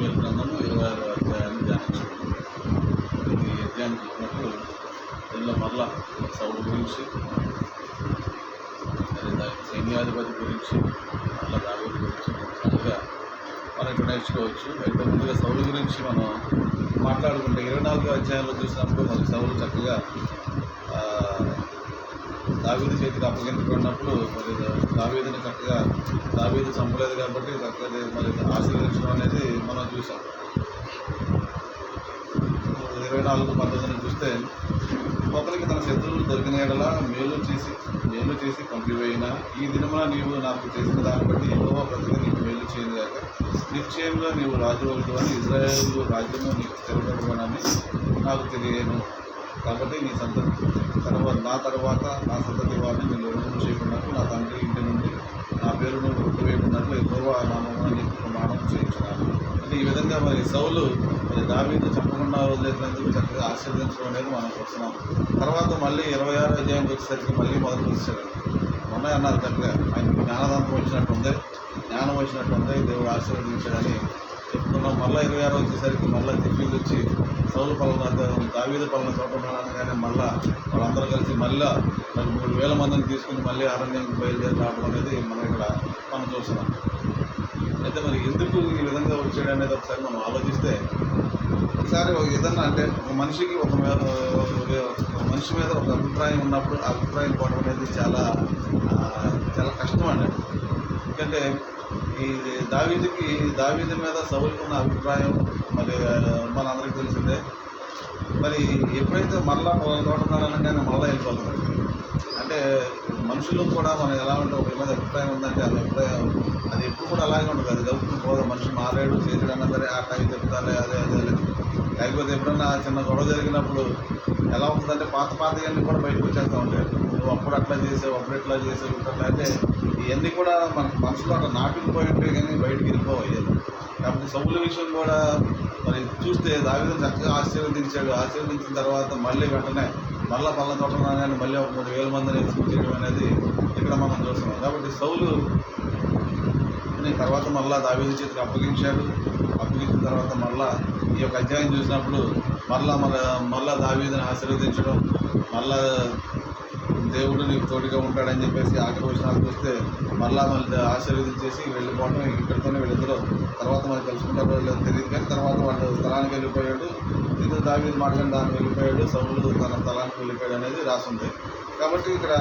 సమీర గ్రంథము ఇరవై ఆరు అధ్యాయాన్ని ధ్యానించుకుంటాం ఈ అధ్యాయం చూసినప్పుడు దీనిలో మరలా సౌడు గురించి సైన్యాధిపతి గురించి మళ్ళా దావేది గురించి కొన్నిసార్లుగా మనం ఇక్కడ నేర్చుకోవచ్చు అయితే ముందుగా సౌలు గురించి మనం మాట్లాడుకుంటే ఇరవై నాలుగో అధ్యాయంలో చూసినప్పుడు మనకి సౌలు చక్కగా దావీదు చేతికి అప్పగించుకున్నప్పుడు మరి దావీదుని కరెక్ట్గా దావీదు చంపలేదు కాబట్టి కరెక్ట్గా మరి ఆశీర్వదించడం అనేది మనం చూసాం. ఇరవై నాలుగు పంతొమ్మిదిని చూస్తే ఒకరికి తన శత్రువులు దొరికిన ఎడల మేలు చేసి మేలు చేసి పంపివేయిన ఈ దినమున నీవు నాకు చేసిన దాన్ని బట్టి ఎక్కువ ప్రతిగా నీకు మేలు చేయను కాక నిశ్చయంగా నీవు రాజు అవుతావని ఇజ్రాయేల్ రాజ్యము నీకు స్థిరపడమని నాకు తెలియను. కాబట్టి నీ సంతతి. తర్వాత నా తర్వాత నా సంతతి వారిని నేను విడుదల చేయకున్నట్లు నా తండ్రి ఇంటి నుండి నా పేరును గుర్తువేయకున్నట్లు ఎక్కువ నామమున నీకు ప్రమాణం చేయించున్నాను. అంటే ఈ విధంగా మరి సౌలు మరి దావీదు చెప్పకుండా వదిలేసినందుకు చక్కగా ఆశీర్వదించడం అనేది మనం చూస్తున్నాం తర్వాత మళ్ళీ ఇరవై ఆరు అధ్యాయంకి వచ్చేసరికి మళ్ళీ మొదలు వచ్చాడు మొన్న అన్నారు చక్కగా ఆయన జ్ఞానదాంతం వచ్చినట్టు ఉంది జ్ఞానం వచ్చినట్టు ఉంది దేవుడు ఆశీర్వదించాడని చెప్తున్నాం. మళ్ళీ ఇరవై ఆరు వచ్చేసరికి మళ్ళీ తిప్పిలు వచ్చి సౌలు పలన దావీద పలన చోట కానీ మళ్ళీ వాళ్ళందరూ కలిసి మళ్ళీ మూడు వేల మందిని తీసుకుని మళ్ళీ అరణ్యానికి బయలుదేరి రావడం అనేది మనం ఇక్కడ మనం చూస్తున్నాం. అయితే మరి ఎందుకు ఈ విధంగా వచ్చాడు అనేది ఒకసారి మనం ఆలోచిస్తే ఒకసారి ఒక ఏదన్నా అంటే ఒక మనిషికి ఒక ఒక మనిషి మీద ఒక అభిప్రాయం ఉన్నప్పుడు ఆ అభిప్రాయం పోవడం అనేది చాలా చాలా కష్టం అండి. ఎందుకంటే ఈ దావీదికి దావీది మీద సౌలుకు ఉన్న అభిప్రాయం మరి మన మనందరికీ తెలిసిందే. మరి ఎప్పుడైతే మరలా మళ్ళా ఆయన మరలా వెళ్ళిపోతున్నాడు అంటే మనుషులు కూడా మనం ఎలా ఉంటే ఒకరి మీద అభిప్రాయం ఉందంటే అది అభిప్రాయం అది ఎప్పుడు కూడా అలాగే ఉంటుంది. అది గౌరవం పోదు. మనిషి మారాడు చేసాడన్నా సరే ఆ టైం చెప్తారే అదే అదే లేకపోతే ఎప్పుడన్నా చిన్న గొడవ జరిగినప్పుడు ఎలా ఉంటుందంటే పాత పాతవన్నీ కూడా బయటకు వచ్చేస్తూ ఉంటాయి. నువ్వు అప్పుడు అట్లా చేసావు అప్పుడు ఇట్లా చేసావు ఇట్లా అట్లా అంటే ఇవన్నీ కూడా మన మనసులో అక్కడ నాటుకుపోయి ఉంటాయి కానీ బయటికి వెళ్ళిపోవాలి కాబట్టి సౌల విషయం కూడా మరి చూస్తే దావిధం చక్కగా ఆశీర్వదించాడు. ఆశీర్వదించిన తర్వాత మళ్ళీ వెంటనే మళ్ళా పళ్ళ తోట కానీ మళ్ళీ ఒక మూడు వేల మందిని ఎత్తుకుంటేయడం అనేది ఇక్కడ మనం చూస్తున్నాం. కాబట్టి సౌలు తర్వాత మళ్ళా దావీదు చేతికి అప్పగించాడు. అప్పగించిన తర్వాత మళ్ళా ఈ యొక్క అధ్యాయం చూసినప్పుడు మళ్ళా మన మళ్ళా దావీదుని ఆశీర్వదించడం మళ్ళా దేవుడు నీకు తోడుగా ఉంటాడని చెప్పేసి ఆఖరి వచనాలు చూస్తే మళ్ళా మళ్ళీ ఆశీర్వదించేసి వెళ్ళిపోవడం ఇక్కడితోనే వీళ్ళిద్దరూ తర్వాత మరి కలుసుకుంటారో లేదో తెలియదు. కానీ తర్వాత వాళ్ళు స్థలానికి వెళ్ళిపోయాడు. ఇది దావీదు మాట్లాడి దానికి వెళ్ళిపోయాడు. సౌలు తన స్థలానికి వెళ్ళిపోయాడు అనేది రాసింది. కాబట్టి ఇక్కడ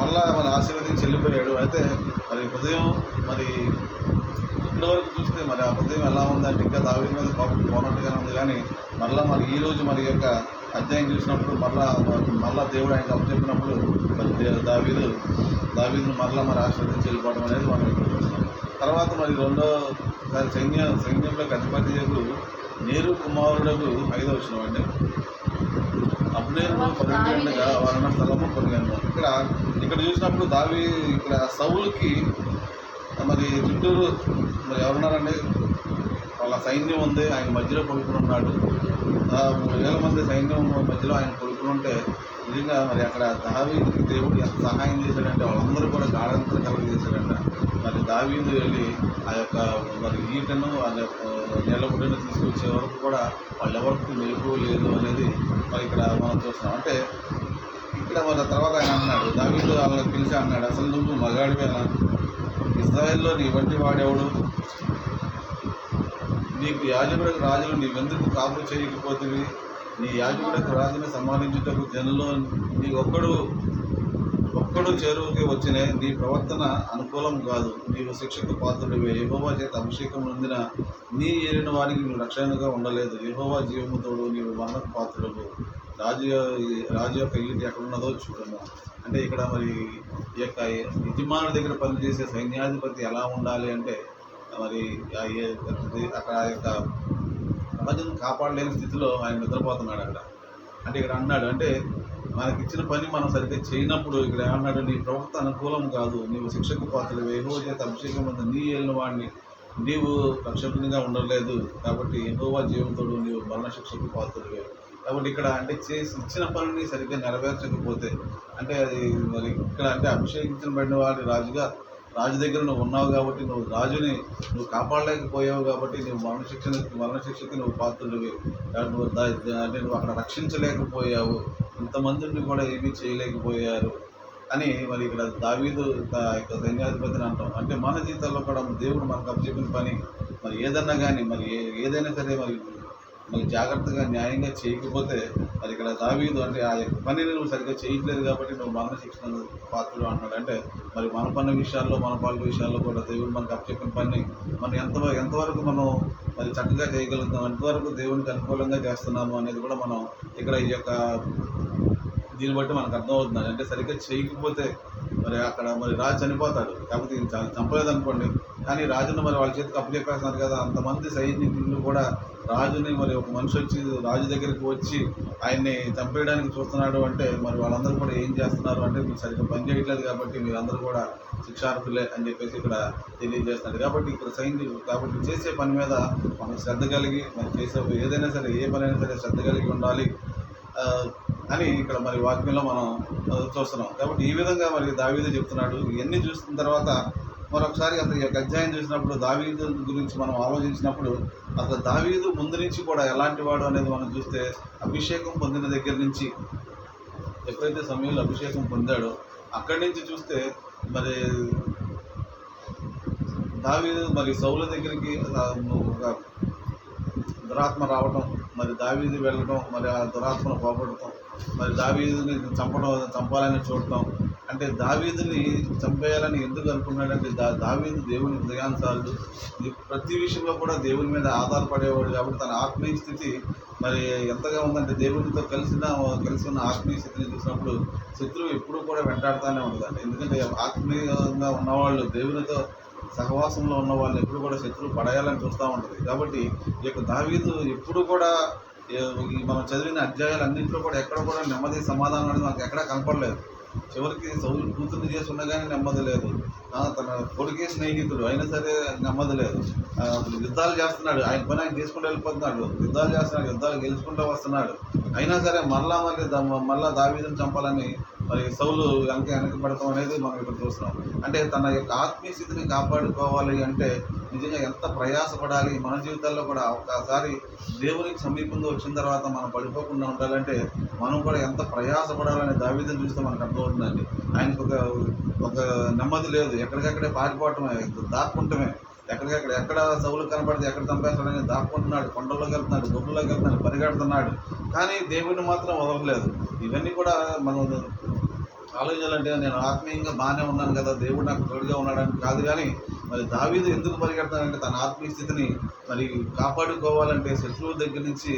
మళ్ళా మన ఆశీర్వదించి వెళ్ళిపోయాడు. అయితే మరి ఉదయం మరి ఇప్పటి వరకు చూస్తే మరి ఆ ఉదయం ఎలా ఉందంటే ఇంకా దావీదు మీద కోపం పోనట్టుగానే ఉంది. కానీ మళ్ళా మరి ఈ రోజు మరి యొక్క అధ్యాయం చూసినప్పుడు మళ్ళా మళ్ళా దేవుడు ఆయనకు అప్పచెప్పినప్పుడు మరి దావీదు దావీదును మళ్ళా మరి ఆశీర్వదించి వెళ్ళిపోవడం అనేది మనం ఇక్కడ చూస్తున్నాం. తర్వాత మరి రెండో దాని సైన్య సైన్యంలోకి అధిపతి నేరు కుమారుడకు ఐదో వచ్చిన అండి. అబ్నేరు పదిహేను ఉండగా వారన్న స్థలము పొందాను ఇక్కడ ఇక్కడ చూసినప్పుడు దావి ఇక్కడ సౌలుకి మరి చుట్టూరు ఇప్పుడు ఎవరున్నారండి వాళ్ళ సైన్యం ఉంది ఆయన మధ్యలో కొడుకులు ఉన్నాడు. మూడు వేల మంది సైన్యం మధ్యలో ఆయన కొడుకులు ఉంటే నిజంగా మరి అక్కడ దావీదుకి దేవుడు ఎంత సహాయం చేశాడంటే వాళ్ళందరూ కూడా గాఢంతరం కలుగజేశాడంట మరి దావీదు వెళ్ళి ఆ యొక్క మరి ఈటను ఆ యొక్క నీళ్ళ తీసుకొచ్చే వరకు కూడా వాళ్ళు ఎవరికి మెలుపు లేదు అనేది మరి ఇక్కడ మనం చూస్తున్నాం. అంటే ఇక్కడ వాళ్ళ తర్వాత ఆయన అన్నాడు దావీదు వాళ్ళని పిలిచి అన్నాడు. అసలు నువ్వు మగాడివేనా? ఇజ్రాయెల్లో నీ వంటి వాడెవడు? నీకు యాజకుడకు రాజులు నీవెందుకు కాపు చేయకపోతుంది నీ యాజకుడకు రాజుని సమ్మానించుటకు జనులో నీ ఒక్కడు ఒక్కడు చెరువుకి వచ్చిన నీ ప్రవర్తన అనుకూలం కాదు. నీవు శిక్షకు పాత్రుడివే. యహోవా చేత అభిషేకం నొందిన నీ ఏరిన వారికి నువ్వు రక్షణగా ఉండలేదు. యహోవా జీవముతోడు నీవు మరణకు పాత్రుడు రాజు రాజు యొక్క ఇల్లు ఎక్కడ ఉన్నదో చూడము. అంటే ఇక్కడ మరి ఈ యొక్క యజమానుల దగ్గర పనిచేసే సైన్యాధిపతి ఎలా ఉండాలి అంటే మరి ఆ ఏ- అక్కడ ఆ యొక్క ప్రపంచం కాపాడలేని స్థితిలో ఆయన నిద్రపోతున్నాడు అక్కడ. అంటే ఇక్కడ అన్నాడు అంటే మనకి ఇచ్చిన పని మనం సరిగ్గా చేయనప్పుడు ఇక్కడ ఏమన్నాడు నీ ప్రవక్త అనుకూలం కాదు. నీవు శిక్షకు పాత్రలు వేహో చేత అభిషేకం ఉంది నీ వెళ్ళిన వాడిని నీవు రక్షకునిగా ఉండలేదు. కాబట్టి ఎహోవా జీవితంలో నీవు మరణ శిక్షకు పాత్రలు వేరు కాబట్టి ఇక్కడ అంటే చేసి ఇచ్చిన పనిని సరిగ్గా నెరవేర్చకపోతే అంటే అది మరి ఇక్కడ అంటే అభిషేకించబడిన వాడి రాజుగా రాజు దగ్గర నువ్వు ఉన్నావు కాబట్టి నువ్వు రాజుని నువ్వు కాపాడలేకపోయావు కాబట్టి నువ్వు మరణశిక్షణ మరణశిక్షకి నువ్వు పాత్రుడివి. నువ్వు అంటే నువ్వు అక్కడ రక్షించలేకపోయావు. ఇంతమందిని కూడా ఏమీ చేయలేకపోయారు అని మరి ఇక్కడ దావీదు యొక్క సైన్యాధిపతిని అంటాం. అంటే మన జీవితంలో కూడా దేవుడు మనకు అప్పచెప్పిన పని మరి ఏదన్నా కానీ మరి ఏ- ఏదైనా సరే మరి మరి జాగ్రత్తగా న్యాయంగా చేయకపోతే మరి ఇక్కడ దావీదు అంటే ఆ యొక్క పనిని నువ్వు సరిగ్గా చేయట్లేదు కాబట్టి నువ్వు మరణ శిక్షణ పాత్రలు అంటున్నాడు. అంటే మరి మన పని విషయాల్లో మన పనుల విషయాల్లో కూడా దేవుడు మనకు అప్పచెప్పిన పని మనం ఎంత ఎంతవరకు మనం మరి చక్కగా చేయగలుగుతాం ఎంతవరకు దేవునికి అనుకూలంగా చేస్తున్నాము అనేది కూడా మనం ఇక్కడ ఈ యొక్క దీన్ని బట్టి మనకు అర్థమవుతుంది. అంటే సరిగ్గా చేయకపోతే మరి అక్కడ మరి రా చనిపోతాడు. కాకపోతే ఈయన చ- చంపలేదు అనుకోండి కానీ రాజును మరి వాళ్ళ చేతికి అప్పచెప్పేస్తున్నారు కదా అంతమంది సైనికులు కూడా రాజుని మరి ఒక మనిషి వచ్చి రాజు దగ్గరికి వచ్చి ఆయన్ని చంపేయడానికి చూస్తున్నాడు అంటే మరి వాళ్ళందరూ కూడా ఏం చేస్తున్నారు అంటే మీరు సరిగ్గా పని చేయట్లేదు కాబట్టి మీరందరూ కూడా శిక్షార్హులే అని చెప్పేసి ఇక్కడ తెలియజేస్తున్నారు. కాబట్టి ఇక్కడ సైనికులు కాబట్టి చేసే పని మీద మనం శ్రద్ధ కలిగి మనం చేసే ఏదైనా సరే ఏ పని అయినా సరే శ్రద్ధ కలిగి ఉండాలి. అని ఇక్కడ మరి వాక్యంలో మనం చూస్తున్నాం. కాబట్టి ఈ విధంగా మరి దావీదే చెప్తున్నాడు. ఇవన్నీ చూసిన తర్వాత మరొకసారి అతని యొక్క అధ్యాయం చూసినప్పుడు దావీదు గురించి మనం ఆలోచించినప్పుడు అసలు దావీదు ముందు నుంచి కూడా ఎలాంటి వాడు అనేది మనం చూస్తే అభిషేకం పొందిన దగ్గర నుంచి ఎప్పుడైతే సమయంలో అభిషేకం పొందాడో అక్కడి నుంచి చూస్తే మరి దావీదు మరి సౌల దగ్గరికి ఒక దురాత్మ రావటం మరి దావీది వెళ్ళటం మరి ఆ దురాత్మను పోగొట్టడం మరి దావీదుని చంపడం చంపాలని చూడటం. అంటే దావీదుని చంపేయాలని ఎందుకు అనుకున్నాడంటే దా దావీదు దేవుని హృదయానుసారుడు ప్రతి విషయంలో కూడా దేవుని మీద ఆధారపడేవాడు కాబట్టి తన ఆత్మీయ స్థితి మరి ఎంతగా ఉందంటే దేవునితో కలిసిన కలిసి ఉన్న ఆత్మీయ స్థితిని చూసినప్పుడు శత్రువు ఎప్పుడూ కూడా వెంటాడుతూనే ఉండదండి. ఎందుకంటే ఆత్మీయంగా ఉన్నవాళ్ళు దేవునితో సహవాసంలో ఉన్న వాళ్ళు ఎప్పుడు కూడా శత్రువు పడేయాలని చూస్తూ ఉంటుంది. కాబట్టి ఈ యొక్క దావీదు ఎప్పుడు కూడా మనం చదివిన అధ్యాయాలు అన్నింటిలో కూడా ఎక్కడ కూడా నెమ్మది సమాధానం అనేది మనకు ఎక్కడా కనపడలేదు. చివరికి సౌలు కూతుర్ని చేసి ఉన్నా కానీ నెమ్మది లేదు. తన కొడుకే స్నేహితుడు అయినా సరే నెమ్మది లేదు. యుద్ధాలు చేస్తున్నాడు. ఆయన పని ఆయన చేసుకుంటూ వెళ్ళిపోతున్నాడు. యుద్ధాలు చేస్తున్నాడు యుద్ధాలు గెలుచుకుంటూ వస్తున్నాడు. అయినా సరే మరలా మళ్ళీ మళ్ళా దావీదుని చంపాలని మరి సౌలు వెనక వెనక పడతాం అనేది మనం ఇక్కడ చూస్తున్నాం. అంటే తన యొక్క ఆత్మీయ స్థితిని కాపాడుకోవాలి అంటే నిజంగా ఎంత ప్రయాసపడాలి? మన జీవితాల్లో కూడా ఒకసారి దేవునికి సమీపంగా వచ్చిన తర్వాత మనం పడిపోకుండా ఉండాలంటే మనం కూడా ఎంత ప్రయాసపడాలని దావీదని చూస్తే మనకు అర్థమవుతుందండి. ఆయనకు ఒక ఒక నెమ్మది లేదు. ఎక్కడికక్కడే పారిపోవటమే దాక్కుంటమే. ఎక్కడికక్కడ ఎక్కడ సౌలు కనపడితే ఎక్కడ చంపేస్తాడని దాక్కుంటున్నాడు. కొండల్లోకి వెళ్తున్నాడు గుబ్బల్లోకి వెళ్తున్నాడు పరిగెడుతున్నాడు. కానీ దేవుడిని మాత్రం వదలలేదు. ఇవన్నీ కూడా మనం ఆలోచించాలంటే నేను ఆత్మీయంగా బాగానే ఉన్నాను కదా దేవుడు నాకు తోడుగా ఉన్నాడని కాదు కానీ మరి దావీదు ఎందుకు పరిగెడతానంటే తన ఆత్మీయ స్థితిని మరి కాపాడుకోవాలంటే శత్రువుల దగ్గర నుంచి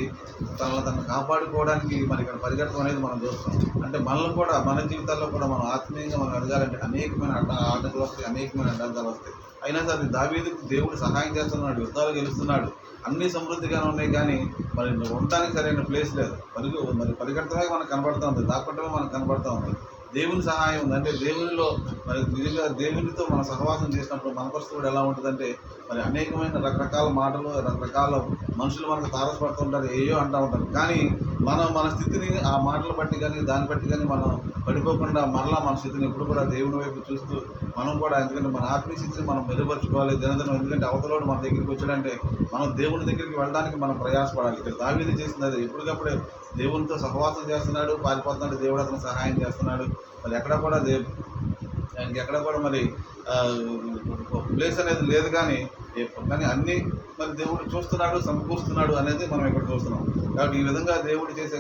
తనను తను కాపాడుకోవడానికి మరి ఇక్కడ పరిగెడతాం అనేది మనం చూస్తాం అంటే మనల్ని కూడా మన జీవితాల్లో కూడా మనం ఆత్మీయంగా మనం అడగాలంటే అనేకమైన అడ్డ ఆటలు వస్తాయి అనేకమైన అడ్డంకాలు వస్తాయి. అయినా సరే దావీదుకు దేవుడు సహాయం చేస్తున్నాడు యుద్ధాలు గెలుస్తున్నాడు అన్ని సమృద్ధిగానే ఉన్నాయి కానీ మరి ఉండటానికి సరైన ప్లేస్ లేదు. పరుగు మరి పరిగెడతమే మనకు కనబడుతూ ఉంది దాక్కుంటమే మనకు కనబడుతూ ఉంది. దేవుని సహాయం ఉంది. అంటే దేవునిలో మరి నిజంగా దేవునితో మన సహవాసం చేసినప్పుడు మన పరిస్థితి కూడా ఎలా ఉంటుందంటే మరి అనేకమైన రకరకాల మాటలు రకరకాల మనుషులు మనకు తారసపడుతుంటారు ఏయో అంటూ ఉంటారు. కానీ మనం మన స్థితిని ఆ మాటలు బట్టి కానీ దాన్ని బట్టి కానీ మనం పడిపోకుండా మరలా మన స్థితిని ఎప్పుడు కూడా దేవుని వైపు చూస్తూ మనం కూడా ఎందుకంటే మన ఆత్మీయ స్థితిని మనం మెరుగుపరచుకోవాలి దినదినం ఎందుకంటే అవతలోడు మన దగ్గరికి వచ్చాడంటే మనం దేవుని దగ్గరికి వెళ్ళడానికి మనం ప్రయాసపడాలి. ఇక్కడ దావీది చేసింది అది. ఎప్పటికప్పుడే దేవునితో సహవాసం చేస్తున్నాడు పారిపోతున్నాడు దేవుడు అతను సహాయం చేస్తున్నాడు. మరి ఎక్కడ కూడా దే ఆయనకి ఎక్కడ కూడా మరి ప్లేస్ అనేది లేదు కానీ కానీ అన్నీ మరి దేవుడు చూస్తున్నాడు సమకూరుస్తున్నాడు అనేది మనం ఇక్కడ చూస్తున్నాం. కాబట్టి ఈ విధంగా దేవుడు చేసే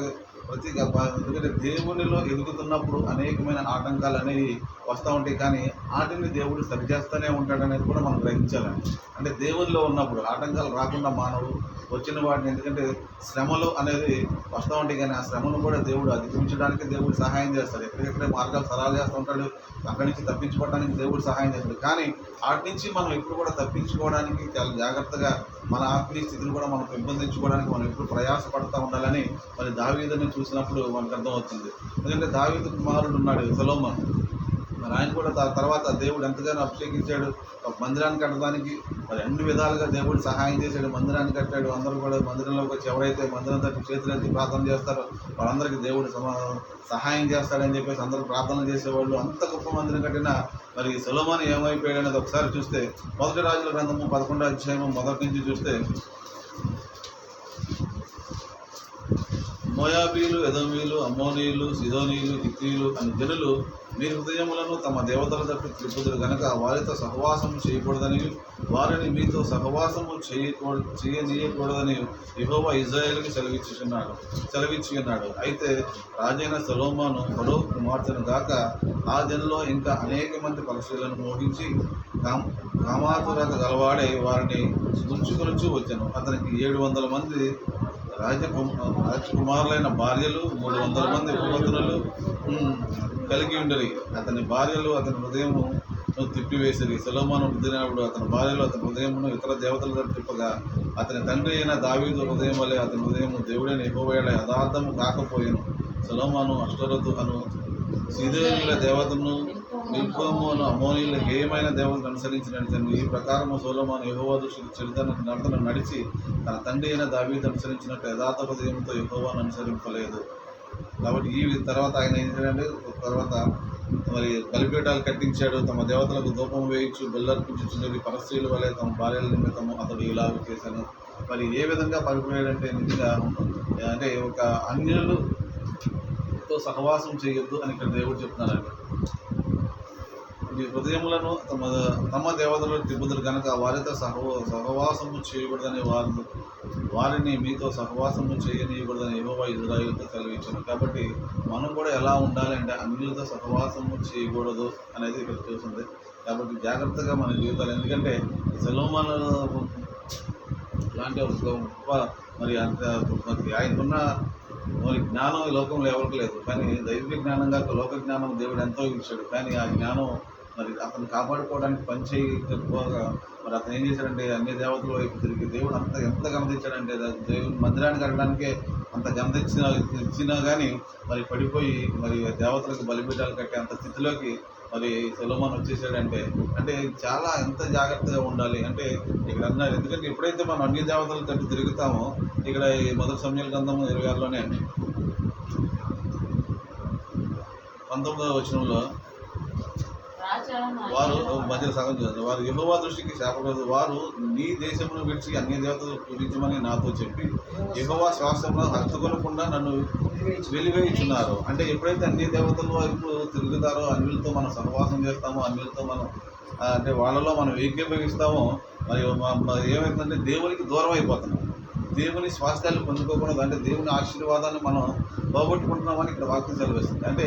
ప్రతి ఎందుకంటే దేవునిలో ఎదుగుతున్నప్పుడు అనేకమైన ఆటంకాలు అనేవి వస్తూ ఉంటాయి. కానీ వాటిని దేవుడు సరిచేస్తూనే ఉంటాడు అనేది కూడా మనం గ్రహించాలండి. అంటే దేవునిలో ఉన్నప్పుడు ఆటంకాలు రాకుండా మానవు వచ్చిన వాటిని ఎందుకంటే శ్రమలు అనేది వస్తూ ఉంటాయి. కానీ ఆ శ్రమను కూడా దేవుడు అధిగమించడానికి దేవుడు సహాయం చేస్తాడు. ఎక్కడెక్కడే మార్గాలు సరాలు చేస్తూ ఉంటాడు అక్కడి నుంచి తప్పించుకోవడానికి దేవుడు సహాయం చేస్తాడు. కానీ వాటి నుంచి మనం ఎప్పుడు కూడా తప్పించుకోవడానికి చాలా జాగ్రత్తగా మన ఆత్మీయ స్థితిని కూడా మనం పెంపొందించుకోవడానికి మనం ఎప్పుడు ప్రయాసపడుతూ ఉండాలని మరి దావీదుని చూసినప్పుడు మనకు అర్థమవుతుంది. ఎందుకంటే దావీదు కుమారుడు ఉన్నాడు సలోమ మరి ఆయన కూడా తర్వాత దేవుడు ఎంతగానో అభిషేకించాడు. ఒక మందిరాన్ని కట్టడానికి మరి అన్ని విధాలుగా దేవుడు సహాయం చేశాడు. మందిరాన్ని కట్టాడు. అందరూ కూడా మందిరంలోకి వచ్చి ఎవరైతే మందిరం తట్టు చేతులెత్తి ప్రార్థన చేస్తారో వాళ్ళందరికీ దేవుడు సమా సహాయం చేస్తాడని చెప్పేసి అందరూ ప్రార్థన చేసేవాళ్ళు. అంత గొప్ప మందిరం కట్టినా మరి సులభాన్ని ఏమైపోయాడు అనేది ఒకసారి చూస్తే మొదటి రాజుల గ్రంథము పదకొండో అధ్యాయము మొదటి నుంచి చూస్తే మోయాబీలు ఎదమీలు అమ్మోనీయులు సిదోనీయులు హిత్తీయులు అని జనులు మీ హృదయములను తమ దేవతల తట్టు త్రిపుదురు గనక వారితో సహవాసము చేయకూడదని వారిని మీతో సహవాసము చేయకూడదు చేయనీయకూడదని యెహోవా ఇజ్రాయేల్కి సెలవిచ్చుచున్నాడు సెలవిచ్చి ఉన్నాడు అయితే రాజైన సలోమాను పడో కుమార్తెను గాక ఆ దినలో ఇంకా అనేక మంది పరశులను మోహించి కామ కామాతురత గలవాడే వారిని గుంచుకొనుచు వచ్చాను. అతనికి ఏడు వందల మంది రాజకుమారులైన భార్యలు మూడు వందల మంది ఉపపత్నులు కలిగి ఉండరు. అతని భార్యలు అతని హృదయము తిప్పివేసిరి. సులోమాను వృద్ధినప్పుడు అతని భార్యలు అతని హృదయమును ఇతర దేవతలతో తిప్పగా అతని తండ్రి అయిన దావీదు హృదయం వల్ల అతని హృదయము దేవుడైన ఎగోవేళ యథార్థము కాకపోయాను. సులోమాను అష్టరథు అను సీదేవుల దేవతను నిల్పము అమోనీలు ఏమైన హేయమైన దేవతను అనుసరించిన ఈ ప్రకారము సోలమాను యహోవా దృష్టి చరితను నడతను నడిచి తన తండ్రి అయిన దావీదు అనుసరించినట్టు యథార్థ హృదయంతో యహోవాను అనుసరింపలేదు. కాబట్టి ఈ తర్వాత ఆయన ఏం చేయాలంటే తర్వాత మరి బలిపీఠాలు కట్టించాడు తమ దేవతలకు ధూపం వేయించు బెల్లర్పించుచున్నది పరస్త్రీల వలె తమ భార్యల నిమిత్తము అతడు ఇలాగ చేశాను. మరి ఏ విధంగా పడిపోయాడంటే నిజంగా అంటే ఒక అన్యులతో సహవాసం చేయొద్దు అని ఇక్కడ దేవుడు చెప్తున్నారండి మీ హృదయములను తమ తమ దేవతలు తిప్పుదలు కనుక వారితో సహవ సహవాసము చేయకూడదని వారు వారిని మీతో సహవాసము చేయనీయకూడదని ఏవో ఇజ్రాయిల్తో కలిగించారు కాబట్టి మనం కూడా ఎలా ఉండాలంటే అన్యులతో సహవాసము చేయకూడదు అనేది ఇక్కడ చూస్తుంది. కాబట్టి జాగ్రత్తగా మన జీవితాలు ఎందుకంటే సెలవుమాన లాంటి ఒక గొప్ప మరి అంత ఆయనకున్న జ్ఞానం ఈ లోకంలో ఎవరికి లేదు. కానీ దైవిక జ్ఞానం కాక లోక జ్ఞానం దేవుడు ఎంతో ఇచ్చాడు. కానీ ఆ జ్ఞానం మరి అతను కాపాడుకోవడానికి పనిచేయి తక్కువగా మరి అతను ఏం చేశాడంటే అన్ని దేవతల వైపు తిరిగి దేవుడు అంత ఎంత గమనించాడంటే దా- దేవుని మందిరానికి వెళ్ళడానికే అంత గమనించిన ఇచ్చినా కానీ మరి పడిపోయి మరి దేవతలకు బలిపీఠాలు కట్టే అంత స్థితిలోకి మరి సొలమాన్ వచ్చేసాడంటే అంటే చాలా ఎంత జాగ్రత్తగా ఉండాలి? అంటే ఇక్కడ అన్నారు ఎందుకంటే ఎప్పుడైతే మనం అన్ని దేవతల తట్టు తిరుగుతామో ఇక్కడ ఈ మొదటి సమయాల గ్రంథం ఇరవై ఆరులోనే పంతొమ్మిదవ వచనంలో వారు మధ్య సగం చేస్తారు వారు యహోవా దృష్టికి శాపలేదు వారు నీ దేశమును విడిచి అన్ని దేవతలు పూజించమని నాతో చెప్పి యహోవా శ్వాసంలో హత్తుకొనకుండా నన్ను వెలివేయించున్నారు. అంటే ఎప్పుడైతే అన్ని దేవతలు వైపు తిరుగుతారో అన్నిలతో మనం సహవాసం చేస్తామో అన్నిలతో మనం అంటే వాళ్ళలో మనం ఏకీభవిస్తామో మరి మ- ఏమైందంటే దేవునికి దూరం అయిపోతున్నాం. దేవుని స్వాస్థ్యాలు పొందుకోకూడదు అంటే దేవుని ఆశీర్వాదాన్ని మనం పోగొట్టుకుంటున్నామని ఇక్కడ వాక్యం చదివేస్తుంది అంటే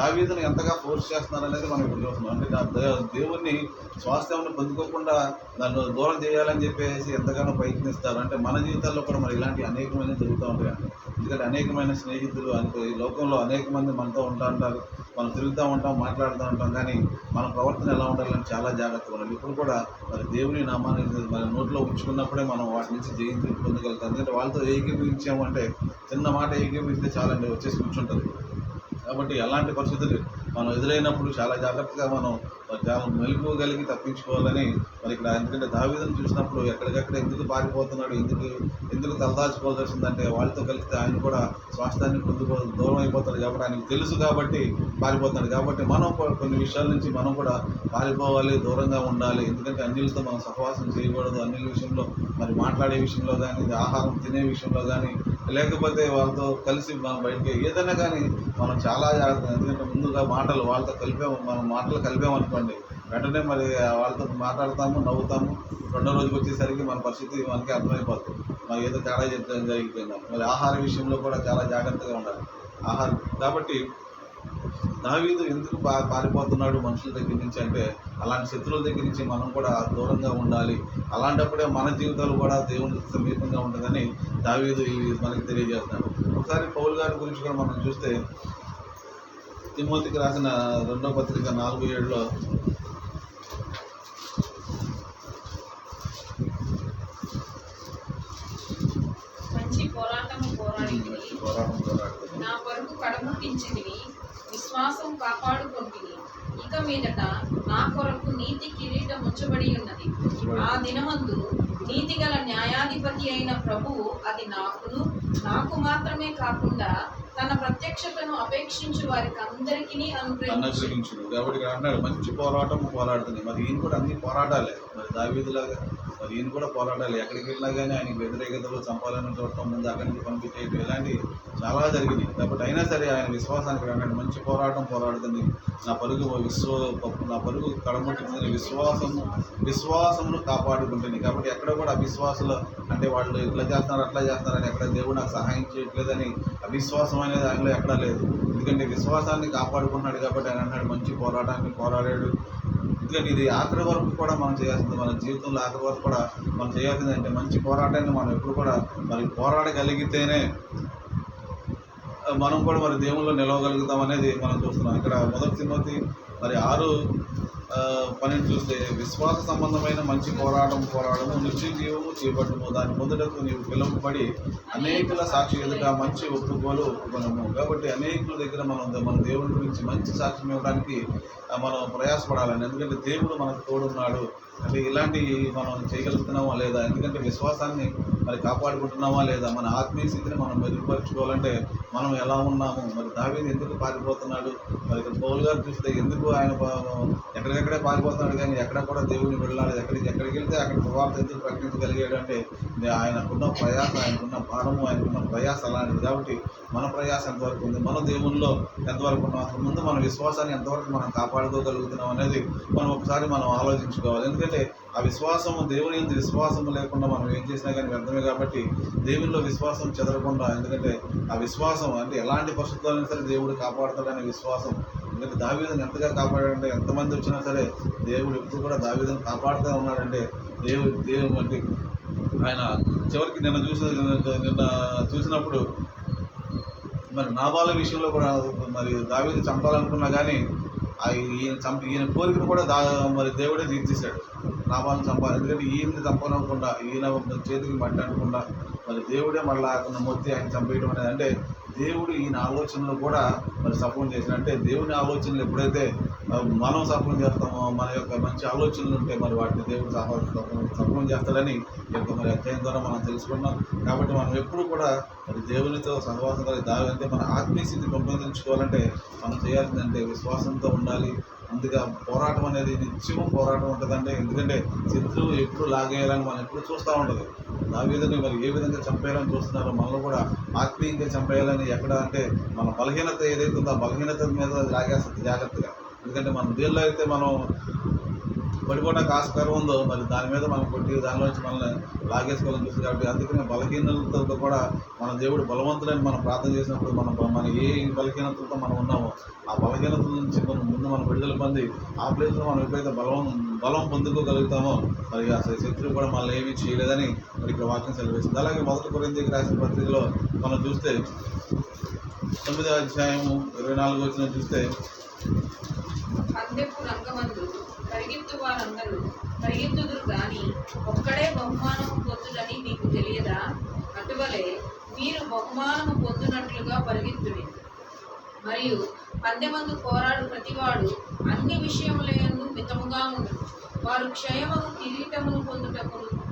దావీదుని ఎంతగా ఫోర్స్ చేస్తున్నారు అనేది మనం ఇప్పుడు చూస్తున్నాం. అంటే దేవుణ్ణి స్వాస్థ్యం పొందుకోకుండా దాన్ని దూరం చేయాలని చెప్పేసి ఎంతగానో ప్రయత్నిస్తారు. అంటే మన జీవితాల్లో కూడా మరి ఇలాంటి అనేకమైన జరుగుతూ ఉంటాయి ఎందుకంటే అనేకమైన స్నేహితులు అంటే ఈ లోకంలో అనేక మంది మనతో ఉంటా ఉంటారు. మనం తిరుగుతూ ఉంటాం మాట్లాడుతూ ఉంటాం. కానీ మన ప్రవర్తన ఎలా ఉండాలని చాలా జాగ్రత్తగా ఉండాలి. ఇప్పుడు కూడా మరి దేవుని నామాన్ని మన నోట్లో ఉంచుకున్నప్పుడే మనం వాటి నుంచి జయించి పొందగలుగుతాం. ఎందుకంటే వాళ్ళతో ఏకీభవించామంటే చిన్న మాట ఏకీభవిస్తే చాలండి వచ్చేసి కూర్చుంటుంది కాబట్టి ఎలాంటి పరిస్థితులు మనం ఎదురైనప్పుడు చాలా జాగ్రత్తగా మనం చాలా మెలుకోగలిగి తప్పించుకోవాలని మరి ఇక్కడ ఎందుకంటే దావీదుని చూసినప్పుడు ఎక్కడికక్కడ ఎందుకు పారిపోతున్నాడు ఎందుకు ఎందుకు తలదాచుకోవాల్సిందంటే వాళ్ళతో కలిస్తే ఆయన కూడా స్వాస్థాన్ని పొందుకో దూరం అయిపోతాడు కాబట్టి ఆయనకు తెలుసు కాబట్టి పారిపోతున్నాడు. కాబట్టి మనం కొన్ని విషయాల నుంచి మనం కూడా పారిపోవాలి దూరంగా ఉండాలి. ఎందుకంటే అన్నిలతో మనం సహవాసం చేయకూడదు. అన్నిల విషయంలో మరి మాట్లాడే విషయంలో కానీ ఆహారం తినే విషయంలో కానీ లేకపోతే వాళ్ళతో కలిసి మనం బయటికి ఏదైనా కానీ మనం చాలా జాగ్రత్త ఎందుకంటే ముందుగా మాటలు వాళ్ళతో కలిపాము మనం మాటలు కలిపాము అనుకోండి వెంటనే మరి వాళ్ళతో మాట్లాడతాము నవ్వుతాము. రెండో రోజుకి వచ్చేసరికి మన పరిస్థితి మనకి అర్థమైపోతుంది. మరి ఏదో తేడా చెప్తాం జరిగిపోయింది? మరి ఆహార విషయంలో కూడా చాలా జాగ్రత్తగా ఉండాలి. ఆహారం కాబట్టి దావీదు ఎందుకు పా పారిపోతున్నాడు మనుషుల దగ్గర నుంచి అంటే అలాంటి శత్రువుల దగ్గర నుంచి మనం కూడా దూరంగా ఉండాలి. అలాంటప్పుడే మన జీవితాలు కూడా దేవునికి సమీపంగా ఉంటుందని దావీదు మనకి తెలియజేస్తున్నాడు. ఒకసారి పౌల్ గారి గురించి కూడా మనం చూస్తే తిమోతికి రాసిన రెండో పత్రిక నాలుగు ఏడులో నా కొరకు కడముట్టించితివి విశ్వాసం కాపాడుకొంటివి ఇక మీదట నా కొరకు నీతి కిరీటం ఉంచబడి ఉన్నది ఆ దినమందు నీతి గల న్యాయాధిపతి అయిన ప్రభువు అది నాకును నాకు మాత్రమే కాకుండా తన ప్రత్యక్షతను అపేక్షించు వారికి అందరికీ అనుగ్రహించుడు కాబట్టి అంటున్నాడు మంచి పోరాటం పోరాడుతుంది. మరి ఈయన కూడా అన్ని పోరాటాలే. మరి దావీదులాగా మరి ఈయన కూడా పోరాటాలు. ఎక్కడికి వెళ్ళినా కానీ ఆయనకి వ్యతిరేకతలు చంపాలని చూడటం ముందు అక్కడికి పంపించేయటం ఇలాంటి ఇలాంటివి చాలా జరిగినాయి. కాబట్టి అయినా సరే ఆయన విశ్వాసానికి అన్నాడు మంచి పోరాటం పోరాడుతుంది. నా పరుగు విశ్వ నా పరుగు కడముట్టుతుంది విశ్వాసము విశ్వాసమును కాపాడుకుంటుంది. కాబట్టి ఎక్కడ కూడా అవిశ్వాసులు అంటే వాళ్ళు ఇట్లా చేస్తున్నారు అట్లా చేస్తున్నారని ఎక్కడ దేవుడు నాకు సహాయం చేయట్లేదని అవిశ్వాసం అనేది దాంట్లో ఎక్కడా లేదు. ఎందుకంటే విశ్వాసాన్ని కాపాడుకున్నాడు కాబట్టి ఆయన అన్నాడు మంచి పోరాటాన్ని పోరాడాడు. ఎందుకంటే ఇది ఆఖరి వరకు కూడా మనం చేయాల్సింది మన జీవితంలో ఆఖరి వరకు కూడా మనం చేయాల్సింది అంటే మంచి పోరాటాన్ని మనం ఎప్పుడు కూడా మరి పోరాడగలిగితేనే మనం కూడా మరి దేవుళ్ళు నిలవగలుగుతాం అనేది మనం చూస్తున్నాం. ఇక్కడ మొదటి తిమ్మతి మరి ఆరు పనిని చూస్తే విశ్వాస సంబంధమైన మంచి పోరాటం పోరాడము నిత్యజీవము చేపట్టము దాని పొందుటకు నీవు పిలువబడి అనేకుల సాక్షి ఎదుట మంచి ఒప్పుకోలు ఒప్పుకున్నాము కాబట్టి అనేకుల దగ్గర మనం మన దేవుడి గురించి మంచి సాక్ష్యం ఇవ్వడానికి మనం ప్రయాసపడాలని. ఎందుకంటే దేవుడు మనకు తోడున్నాడు. అంటే ఇలాంటి మనం చేయగలుగుతున్నామా లేదా? ఎందుకంటే విశ్వాసాన్ని మరి కాపాడుకుంటున్నామా లేదా? మన ఆత్మీయ స్థితిని మనం మెరుగుపరుచుకోవాలంటే మనం ఎలా ఉన్నాము? మరి దావీదు ఎందుకు పారిపోతున్నాడు? మరి ఇక్కడ పౌల్ గారు చూస్తే ఎందుకు ఆయన ఎక్కడికెక్కడే పారిపోతున్నాడు కానీ ఎక్కడ కూడా దేవుని వెళ్ళాలి ఎక్కడికి ఎక్కడికి వెళ్తే అక్కడ సువార్త ఎందుకు ప్రకటించగలిగాడు అంటే ఆయనకున్న ప్రయాస ఆయనకున్న భారము ఆయనకున్న ప్రయాస అలాంటిది. కాబట్టి మన ప్రయాస ఎంతవరకు ఉంది? మన దేవుల్లో ఎంతవరకు ఉన్నాం? ముందు మన విశ్వాసాన్ని ఎంతవరకు మనం కాపాడుకోగలుగుతున్నాం అనేది మనం ఒకసారి మనం ఆలోచించుకోవాలి. ఎందుకంటే ఆ విశ్వాసము దేవుని ఎందు విశ్వాసము లేకుండా మనం ఏం చేసినా కానీ వ్యర్థమే కాబట్టి దేవునిలో విశ్వాసం చెదరకుండా ఎందుకంటే ఆ విశ్వాసం అంటే ఎలాంటి పరిస్థితులైనా సరే దేవుడు కాపాడుతాడనే విశ్వాసం. ఎందుకంటే దావీదుని ఎంతగా కాపాడాడంటే ఎంతమంది వచ్చినా సరే దేవుడు ఎప్పుడు కూడా దావీదుని కాపాడుతూ ఉన్నాడంటే దేవుడు దేవుడు అంటే ఆయన చివరికి నిన్న చూసిన నిన్న చూసినప్పుడు మరి నాబాల విషయంలో కూడా మరి దావీదు చంపాలనుకున్నా కానీ ఈయన చంప ఈయన కోరికను కూడా దా మరి దేవుడే తీర్చేశాడు. లాభాలను చంపాలి ఎందుకంటే ఈయన చంపాలనుకుండా ఈయన చేతికి మట్టి అనకుండా మరి దేవుడే మళ్ళీ అతను మొత్తి ఆయన చంపేయడం అనేది అంటే దేవుడు ఈయన ఆలోచనలు కూడా మరి సఫలం చేసినట్టే దేవుని ఆలోచనలు ఎప్పుడైతే మనం సఫలం చేస్తామో మన యొక్క మంచి ఆలోచనలు ఉంటే మరి వాటిని దేవుడు సఫలం సఫలం చేస్తాడని ఈ యొక్క మరి అధ్యాయం ద్వారా మనం తెలుసుకున్నాం. కాబట్టి మనం ఎప్పుడు కూడా మరి దేవునితో సహవాసం కలిగి దాని అంటే మన ఆత్మీయ స్థితి పెంపొందించుకోవాలంటే మనం చేయాల్సిందంటే విశ్వాసంతో ఉండాలి అందుగా పోరాటం అనేది నిత్యము పోరాటం ఉంటుందంటే ఎందుకంటే శత్రువు ఎప్పుడు లాగేయాలని మనం ఎప్పుడు చూస్తూ ఉంటుంది. దావీదుని మరి ఏ విధంగా చంపేయాలని చూస్తున్నారో మనలో కూడా ఆత్మీయంగా చంపేయాలని ఎక్కడ అంటే మన బలహీనత ఏదైతే ఉందో ఆ బలహీనత మీద లాగేస్తుంది జాగ్రత్తగా. ఎందుకంటే మన దేనిలో అయితే మనం పడిపోవడానికి ఆస్కారం ఉందో మరి దాని మీద మనం కొట్టి దానిలోంచి మనల్ని లాగేసుకోవాలని చూస్తుంది కాబట్టి అందుకనే బలహీనతలతో కూడా మన దేవుడు బలవంతుడని మనం ప్రార్థన చేసినప్పుడు మనం మన ఏ బలహీనతలతో మనం ఉన్నామో ఆ బలహీనతల నుంచి మనం ముందు మనం విడుదల పొంది ఆ ప్లేస్లో మనం ఎప్పుడైతే బలం బలం పొందుకోగలుగుతామో మరి అసలు శత్రువు కూడా మనల్ని ఏమీ చేయలేదని మరి ఇక్కడ వాక్యం సెలవిస్తుంది. అలాగే మొదటి గురించి రాసిన పత్రికలో మనం చూస్తే తొమ్మిదో అధ్యాయము ఇరవై నాలుగు వచ్చిన చూస్తే రంగమందు పరిగెత్తు వారందరూ. పరిగెత్తుదురు కానీ ఒక్కడే బహుమానము పొందుడని మీకు తెలియదా? అటువలే మీరు బహుమానము పొందునట్లుగా పరిగెత్తుడి. మరియు పందెమందు పోరాడు ప్రతివాడు అన్ని విషయములందు మితముగా ఉండు. వారు క్షయమగు కిరీటమును పొందుటకును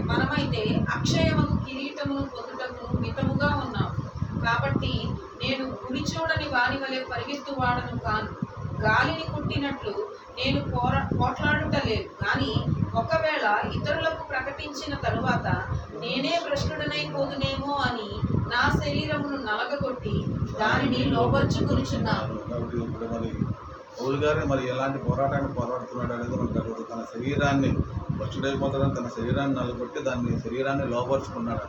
మనమైతే అక్షయమగు కిరీటమును పొందుటకును మితముగా ఉన్నాం. కాబట్టి నేను గుడి చూడని వారి వలె పరిగెత్తువాడను కాను. గాలిని కుట్టినట్లు నేను పోరా పోట్లాడుటలేదు. కానీ ఒకవేళ ఇతరులకు ప్రకటించిన తరువాత నేనే భ్రష్టుడనైపోదునేమో అని నా శరీరమును నలగగొట్టి దానిని లోపరుచుకొనిచున్నాను పౌలు గారిని మరి ఎలాంటి పోరాటాన్ని పోరాడుతున్నాడు అనేది మనకు అడుగుతుంది తన శరీరాన్ని పచ్చుడైపోతాడని తన శరీరాన్ని నలగొట్టి దాన్ని శరీరాన్ని లోపరుచుకున్నాడు.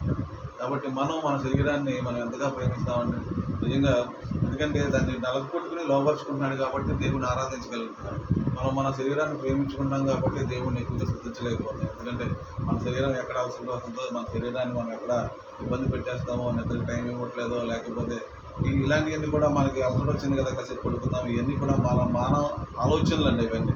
కాబట్టి మనం మన శరీరాన్ని మనం ఎంతగా ప్రేమిస్తామంటే నిజంగా ఎందుకంటే దాన్ని నలగొట్టుకుని లోపరుచుకుంటున్నాడు కాబట్టి దేవుని ఆరాధించగలుగుతున్నాడు. మనం మన శరీరాన్ని ప్రేమించుకుంటాం కాబట్టి దేవుడిని ఎక్కువగా శ్రద్ధించలేకపోతాం ఎందుకంటే మన శరీరం ఎక్కడ అవసరం అవుతుందో మన శరీరాన్ని మనం ఎక్కడ ఇబ్బంది పెట్టేస్తామో నిద్ర టైం ఇవ్వట్లేదో లేకపోతే ఇలాంటివన్నీ కూడా మనకి అప్పుడు వచ్చింది కదా కాసేపు పడుకుందాం ఇవన్నీ కూడా మన మానవ ఆలోచనలు అండి ఇవన్నీ.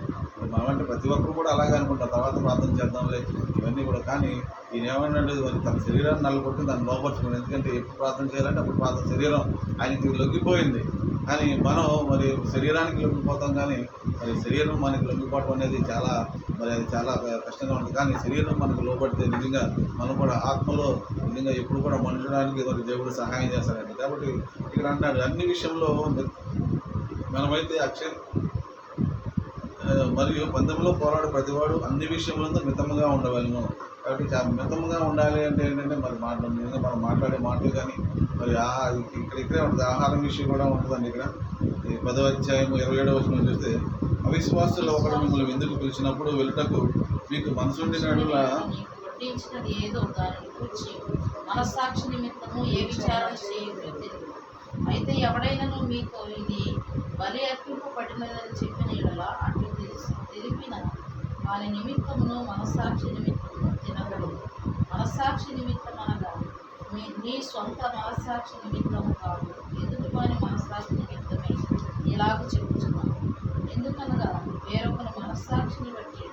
మనం అంటే ప్రతి ఒక్కరు కూడా అలాగే అనుకుంటాం తర్వాత ప్రార్థన చేద్దాంలే ఇవన్నీ కూడా. కానీ ఈయన ఏమన్నాడు తన శరీరాన్ని నల్లగొట్టి దాన్ని లోపరుచుకుని ఎందుకంటే ఎప్పుడు ప్రార్థన చేయాలంటే అప్పుడు ప్రార్థన శరీరం ఆయనకి లొంగిపోయింది. కానీ మనం మరి శరీరానికి లొంగిపోతాం కానీ మరి శరీరం మనకి లొంగిపోవడం అనేది చాలా మరి అది చాలా కష్టంగా ఉంటుంది. కానీ శరీరం మనకు లోపడితే నిజంగా మనం కూడా ఆత్మలో నిజంగా ఎప్పుడు కూడా మనుషుడానికి మరి దేవుడు సహాయం చేస్తాడండి. కాబట్టి ఇక్కడ అంటే అన్ని విషయంలో మనమైతే అక్షయ మరియు పందెంలో పోరాడు ప్రతివాడు అన్ని విషయములందు మితముగా ఉండవలను. కాబట్టి మితముగా ఉండాలి అంటే ఏంటంటే మరి మాట నిజంగా మనం మాట్లాడే మాటలు కానీ మరి ఆహా ఇక్కడ ఇక్కడే ఉంటుంది. ఆహారం విషయం కూడా ఉంటుందండి ఇక్కడ. ఈ పదవ అధ్యాయం ఇరవై ఏడవ వచ్చిన చూస్తే అవిశ్వాసులు ఒకడు మిమ్మల్ని ఎందుకు పిలిచినప్పుడు వెళ్ళటకు మీకు మనసుండినట్ల నీకు ఏదో దానిని కూర్చి. మనస్సాక్షి నిమిత్తము ఏ విచారం చేయలేదు అయితే ఎవడైనాను మీకు ఇది బలి అర్పింపబడినదని చెప్పిన ఎడల అట్లు వారి నిమిత్తమును మనస్సాక్షి నిమిత్తము తినగలదు మనస్సాక్షి నిమిత్తం అనగా మీ నీ సొంత మనస్సాక్షి నిమిత్తము కాదు. ఎదుటి వారి మనస్సాక్షి నిమిత్తమే? ఇలాగ చెప్పుచున్నాను. ఎందుకనగా వేరొకరి మనస్సాక్షిని బట్టి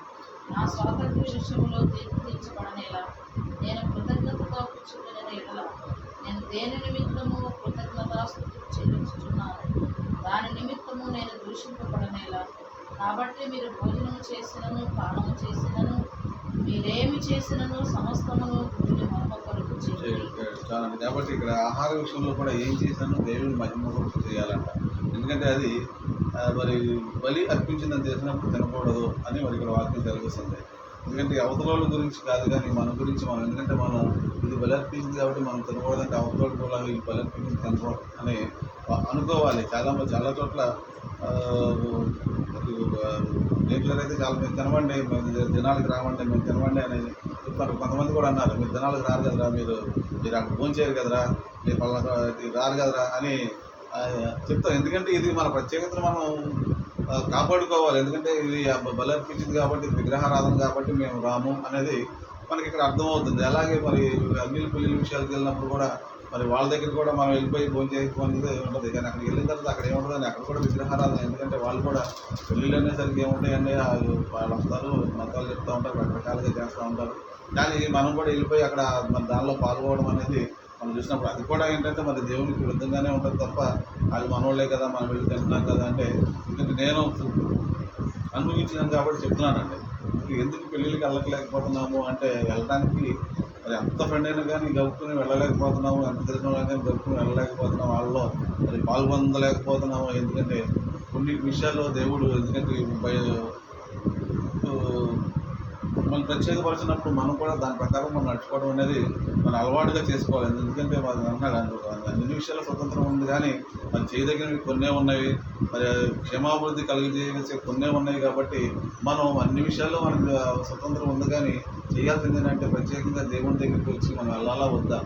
నా స్వాతంత్ర విషయంలో తీర్పు తీర్చబడనేలా నేను కృతజ్ఞతతో కూర్చుకునే ఎడల నేను దేని నిమిత్తము కృతజ్ఞత చెల్లించుచున్నాను. దాని నిమిత్తము నేను దూషింపబడనేలా కాబట్టి మీరు భోజనం చేసినను పానము చేసినను మీరేమి చేసినను సమస్తమును దేవుని కొరకు చాలా కాబట్టి ఇక్కడ ఆహార విషయంలో కూడా ఏం చేశాను దేవుని మహిమ కొరకు చేయాలంట. ఎందుకంటే అది మరి బలి అర్పించిందని చేసినప్పుడు తినకూడదు అని మరి ఇక్కడ వాక్యం తెలిపిస్తుంది ఎందుకంటే అవతల గురించి కాదు కానీ మన గురించి మనం ఎందుకంటే మనం ఇది బలి అర్పించింది కాబట్టి మనం తినకూడదంటే అవతల కూడా ఈ బలి అర్పించింది తినకూడదు అని అనుకోవాలి. చాలా మంది చాలా చోట్ల ఆ, అయితే చాలా మీరు తినవండి మేము దినాలకు రావండి మేము తినవండి అని చెప్తారు కొంతమంది కూడా అన్నారు మీరు దినాలకు రారు కదరా మీరు మీరు అక్కడ ఫోన్ చేయరు కదరా మీరు పలానా రారు కదరా అని చెప్తాం. ఎందుకంటే ఇది మన ప్రత్యేకతను మనం కాపాడుకోవాలి. ఎందుకంటే ఇది బలర్పించింది కాబట్టి విగ్రహారాధన కాబట్టి మేము రాము అనేది మనకి ఇక్కడ అర్థమవుతుంది. అలాగే మరి అన్నిల పిల్లల విషయాలకు వెళ్ళినప్పుడు కూడా మరి వాళ్ళ దగ్గర కూడా మనం వెళ్ళిపోయి భోజనం చేసుకోవాలనేది ఉంటుంది కానీ అక్కడికి వెళ్ళిన తర్వాత అక్కడ ఏముంటుందని అక్కడ కూడా విగ్రహారాధన. ఎందుకంటే వాళ్ళు కూడా పెళ్ళిళ్ళు అనేసరికి ఏముంటాయండి. ఆ వాళ్ళు వస్తారు మతాలు చెప్తూ ఉంటారు రకరకాలుగా చేస్తూ ఉంటారు. కానీ మనం కూడా వెళ్ళిపోయి అక్కడ మన దానిలో పాల్గొనడం అనేది మనం చూసినప్పుడు అది కూడా ఏంటంటే మరి దేవునికి విరుద్ధంగానే ఉంటుంది తప్ప వాళ్ళు మనోళ్ళే కదా మనం వెళ్ళి తింటున్నాం కదా అంటే. ఎందుకంటే నేను అనుభవించినాను కాబట్టి చెప్తున్నానండి. ఎందుకు పెళ్ళిళ్ళకి వెళ్ళట్లేకపోతున్నాము అంటే వెళ్ళడానికి మరి ఎంత ఫ్రెండ్ అయినా కానీ గడుపుకుని వెళ్ళలేకపోతున్నాము ఎంత తెలిసిన వాళ్ళని కానీ గడుపుకుని వెళ్ళలేకపోతున్నాము వాళ్ళలో. మరి పాల్పొందలేకపోతున్నాము ఎందుకంటే కొన్ని విషయాల్లో దేవుడు ఎందుకంటే బయ- మనం ప్రత్యేకపరిచినప్పుడు మనం కూడా దాని ప్రకారం మనం నడుచుకోవడం అనేది మన అలవాటుగా చేసుకోవాలి. ఎందుకంటే వాళ్ళు అన్నాడు అన్ని విషయాల స్వతంత్రం ఉంది కానీ మరి చేయదగినవి కొన్నే ఉన్నాయి మరి క్షేమాభివృద్ధి కలిగజేసే కొన్నే ఉన్నాయి కాబట్టి మనం అన్ని విషయాల్లో మనకు స్వతంత్రం ఉంది కానీ చేయాల్సింది ఏంటంటే ప్రత్యేకంగా దేవుని దగ్గరికి వచ్చి మనం వెళ్ళాలా వద్దా?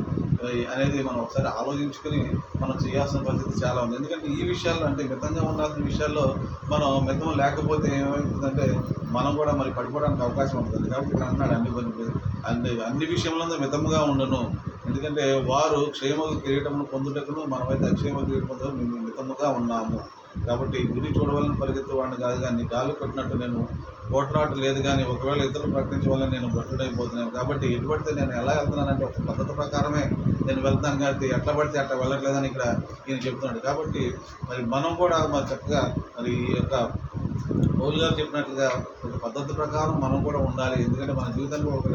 అనేది మనం ఒకసారి ఆలోచించుకొని మనం చేయాల్సిన పరిస్థితి చాలా ఉంది. ఎందుకంటే ఈ విషయాల్లో అంటే మితంగా ఉండాల్సిన విషయాల్లో మనం మితం లేకపోతే ఏమవుతుందంటే మనం కూడా మరి పడిపోవడానికి అవకాశం ఉంటుంది. కాబట్టి ఇక్కడ అన్నాడు అన్ని అన్ని అన్ని విషయంలో మితముగా ఉండను. ఎందుకంటే వారు క్షేమ కిరీటమును పొందుటకును మనమైతే అక్షేమ కిరీటం పొందుటకు మేము మితముగా ఉన్నాము. కాబట్టి గురి చూడవలన పరిగెత్తు వాడిని కాదు కానీ గాలి కొట్టినట్టు నేను పోట్లాట లేదు కానీ ఒకవేళ ఇతరులు ప్రకటించవాలని నేను భ్రష్టుడైపోతున్నాను కాబట్టి ఎటువంటి నేను ఎలా వెళ్తున్నానంటే ఒక పద్ధతి ప్రకారమే నేను వెళ్తాను కాబట్టి ఎట్లా పడితే అట్లా వెళ్ళట్లేదని ఇక్కడ ఈయన చెప్తున్నాడు. కాబట్టి మరి మనం కూడా మరి చక్కగా మరి ఈ యొక్క రోజు గారు చెప్పినట్లుగా ఒక పద్ధతి ప్రకారం మనం కూడా ఉండాలి. ఎందుకంటే మన జీవితంలో ఒక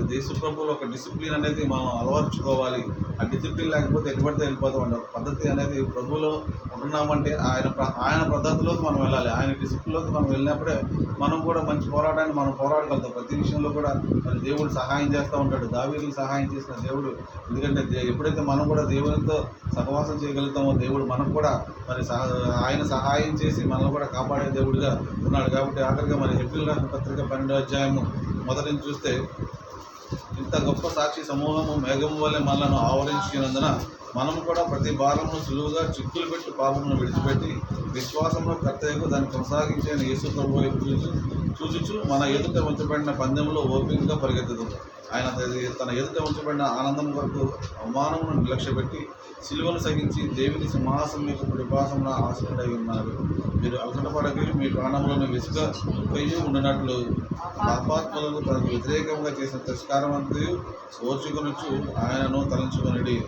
దేశ ప్రభువులో ఒక డిసిప్లిన్ అనేది మనం అలవర్చుకోవాలి. ఆ డిసిప్లిన్ లేకపోతే ఎటువంటి వెళ్ళిపోతామండి ఒక పద్ధతి అనేది ప్రభువులో ఉంటున్నామంటే ఆయన ప్ర- ఆయన పద్ధతిలోకి మనం వెళ్ళాలి. ఆయన డిసిప్లిన్లోకి మనం వెళ్ళినప్పుడే మనం కూడా మంచి పోరాటాన్ని మనం పోరాడగలుగుతాం. ప్రతి విషయంలో కూడా మరి దేవుడు సహాయం చేస్తూ ఉంటాడు. దావీదులకు సహాయం చేసిన దేవుడు. ఎందుకంటే ఎప్పుడైతే మనం కూడా దేవునితో సహవాసం చేయగలుగుతామో దేవుడు మనకు కూడా మరి సహ- ఆయన సహాయం చేసి మనల్ని కూడా కాపాడే దేవుడు దేవుడిగా ఉన్నాడు కాబట్టి ఆఖరిగా మరి ఎప్రిల్ రాసిన పత్రిక పన్నెండో అధ్యాయము మొదటి నుంచి చూస్తే ఇంత గొప్ప సాక్షి సమూహము మేఘం వల్లే మనలను ఆవరించినందున మనం కూడా ప్రతి భారమును సులువుగా చిక్కులు పెట్టి పాపమును విడిచిపెట్టి విశ్వాసంలో కర్తయ్యకు దాన్ని కొనసాగించే యేసు ప్రభు వైపు చూచు చూచుచు మన ఎదుట ఉంచబడిన పందెంలో ఓపికగా పరిగెత్తుతుంది ఆయన తన- ఎదుట ఉంచబడిన ఆనందం వరకు అవమానమును నిలక్ష్యపెట్టి సిలువను సహించి దేవుని సింహాసం యొక్క ప్రతిపాసమున ఆసనుడై ఉన్నారు. మీరు అలసటపడకి మీ ప్రాణములను విసుక పోయి ఉండినట్లు పాపాత్మలను తనకు వ్యతిరేకంగా చేసిన తిరస్కారం తిరస్కారమంతయు ఓర్చుకొనొచ్చు ఆయనను తలంచుకొనిడి.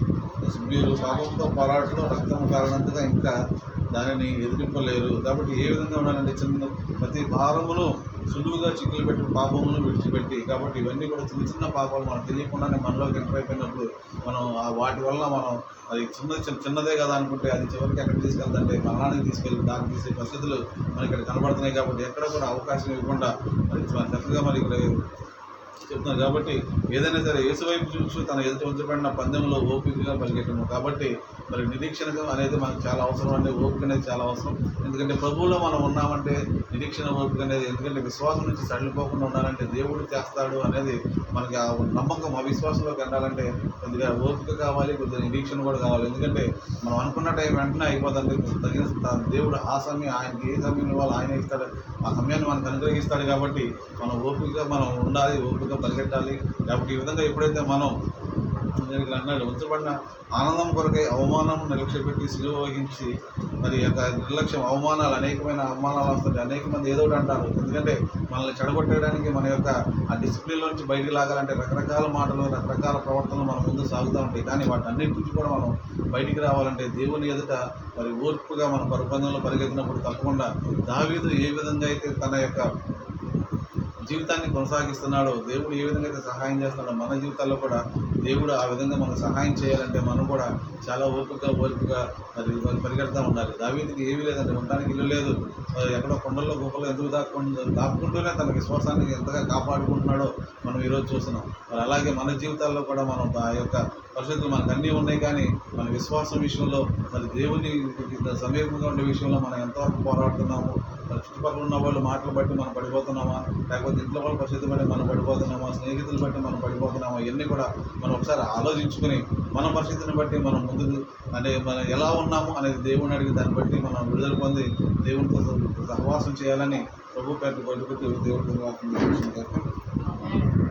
మీరు పాపంతో పోరాటంలో రక్తం కారణంతగా ఇంకా దానిని ఎదిరింపలేరు. కాబట్టి ఏ విధంగా ఉండాలంటే చిన్న ప్రతి భారమును సులువుగా చిక్కులు పెట్టి పాపమును విడిచిపెట్టి కాబట్టి ఇవన్నీ కూడా చిన్న చిన్న పాపాలు మనకు తెలియకుండానే మనలోకి ఎంటర్ అయిపోయినప్పుడు మనం వాటి వల్ల మనం అది చిన్న చిన్నదే కదా అనుకుంటే అది చివరికి ఎక్కడ తీసుకెళ్తుంటే మరణానికి తీసుకెళ్ళి దానికి తీసే పరిస్థితులు మనకి ఇక్కడ కనబడుతున్నాయి కాబట్టి ఎక్కడ కూడా అవకాశం ఇవ్వకుండా మరి చక్కగా మరి ఇక్కడ చెప్తున్నారు. కాబట్టి ఏదైనా సరే యేసు చూసి తన ఎదుట ఉంచబడిన పందెంలో ఓపికగా పరిగెట్టము కాబట్టి మరి నిరీక్షణ అనేది మనకు చాలా అవసరం అంటే ఓపిక అనేది చాలా అవసరం. ఎందుకంటే ప్రభువులో మనం ఉన్నామంటే నిరీక్షణ ఓపిక అనేది ఎందుకంటే విశ్వాసం నుంచి సడలిపోకుండా ఉండాలంటే దేవుడు చేస్తాడు అనేది మనకి ఆ నమ్మకం ఆ విశ్వాసంలోకి వెళ్ళాలంటే కొద్దిగా ఓపిక కావాలి కొద్దిగా నిరీక్షణ కూడా కావాలి. ఎందుకంటే మనం అనుకున్న టైం వెంటనే అయిపోతుంది. తగిన దేవుడు ఆ సమయం ఆయనకి ఏ సమయం ఇవ్వాలి ఆయన ఇస్తాడు. ఆ సమయాన్ని మనకు అనుగ్రహిస్తాడు కాబట్టి మనం ఓపికగా మనం ఉండాలి ఓపిక ఓపికగా పరిగెట్టాలి. కాబట్టి ఈ విధంగా ఎప్పుడైతే మనం అన్నాడు ఉంచబడిన ఆనందం కొరకై అవమానం నిర్లక్ష్యపెట్టి సిలువ వహించి మరి యొక్క నిర్లక్ష్యం అవమానాలు అనేకమైన అవమానాలు వస్తుంటే అనేక మంది ఏదో ఒకటి అంటారు. ఎందుకంటే మనల్ని చెడగొట్టడానికి మన యొక్క ఆ డిసిప్లిన్లో నుంచి బయటికి లాగాలంటే రకరకాల మాటలు రకరకాల ప్రవర్తనలు మన ముందు సాగుతూ ఉంటాయి. కానీ వాటి అన్నింటి నుంచి కూడా మనం బయటికి రావాలంటే దేవుని ఎదుట మరి ఓర్పుగా మన పరుపందంలో పరిగెత్తినప్పుడు తప్పకుండా దావీదు ఏ విధంగా అయితే తన యొక్క జీవితాన్ని కొనసాగిస్తున్నాడో దేవుడు ఏ విధంగా అయితే సహాయం చేస్తున్నాడో మన జీవితాల్లో కూడా దేవుడు ఆ విధంగా మనకు సహాయం చేయాలంటే మనం కూడా చాలా ఓపికగా ఓపికగా మరి పరిగెడతా ఉండాలి. దావీదికి ఏమీ లేదండి. ఉండడానికి ఇల్లు లేదు. మరి ఎక్కడో కొండల్లో గుహలో ఎందుకు దాక్కుండా దాక్కుంటూనే తన విశ్వాసాన్ని ఎంతగా కాపాడుకుంటున్నాడో మనం ఈరోజు చూస్తున్నాం. మరి అలాగే మన జీవితాల్లో కూడా మనం ఆ యొక్క పరిస్థితులు మనకు అన్నీ ఉన్నాయి కానీ మన విశ్వాసం విషయంలో మరి దేవుని సమీపంగా ఉండే విషయంలో మనం ఎంతవరకు పోరాడుతున్నాము చుట్టుపక్కల ఉన్న వాళ్ళు మాటలు బట్టి మనం పడిపోతున్నామా? లేకపోతే ఇంట్లో వాళ్ళ పరిస్థితి బట్టి మనం పడిపోతున్నామా? స్నేహితులు బట్టి మనం పడిపోతున్నామా? ఇవన్నీ కూడా మనం ఒకసారి ఆలోచించుకుని మన పరిస్థితిని బట్టి మనం ముందుకు అంటే మనం ఎలా ఉన్నాము అనేది దేవుని అడిగి దాన్ని బట్టి మనం విడుదల పొంది దేవునితో సహవాసం చేయాలని ప్రభు పేరు కొట్టుకుంటూ దేవుడితో వాక్యం